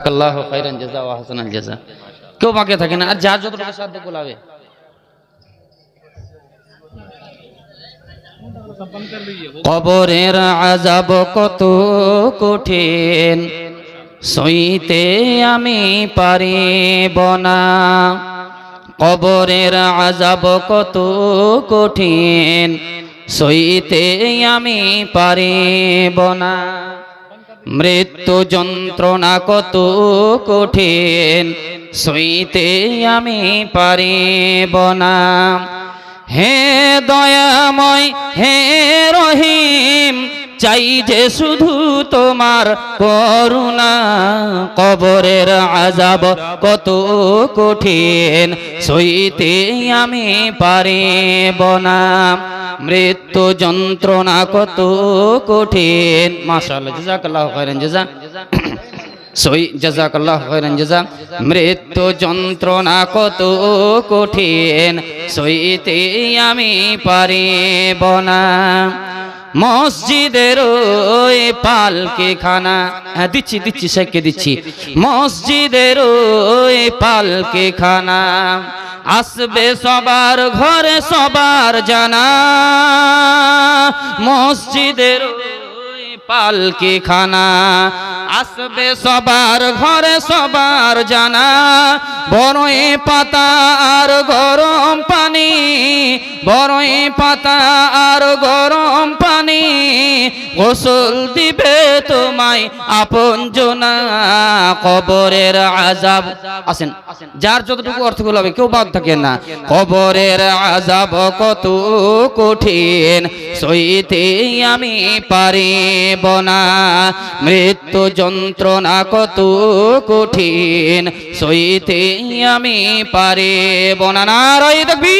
আল্লাহ খাইরান ওয়া হাসানাল কেউ বাকি থাকে না, আর যার যতটুকু সাধ্য কোলাবে কবরের আজাব কত কঠিন, সইতে আমি পারিব না। কবরের আজাব কত কঠিন, সইতে আমি পারিব না। মৃত্যু যন্ত্রণা কত কঠিন, সইতে আমি পারিব না। হে দয়াময়, হে রহিম, চাই যে শুধু তোমার করুণা, কবরের আজাব কত কঠিন, সইতে আমি পারিব না। মৃত্যু যন্ত্রণা কত কঠিন। মৃত্যু যন্ত্রণা কত কঠিন। সইতে আমি পারিব না। মসজিদের ওই পালকে খানা হ্যাঁ দিচ্ছি দিচ্ছি শেখকে দিচ্ছি। মসজিদের ওই পালকে খানা আসবে সবার ঘরে সবার জানা। মসজিদের পালকি খানা আসবে সবার ঘরে সবার জানা। বড়ই পাতা আর গরম পানি। বড়ই পাতা আর গরম গোসল দিবে তোমায় আপন জনা, কবরের আজাব আসেন, যার যতটুকু অর্থগুলো হবে, কেউ বাদ থাকে না। কবরের আজাব কত কঠিন, সইতে আমি পারিব না। মৃত্যু যন্ত্রণা কত কঠিন, সইতে আমি পারিব না। নারাই দেখবি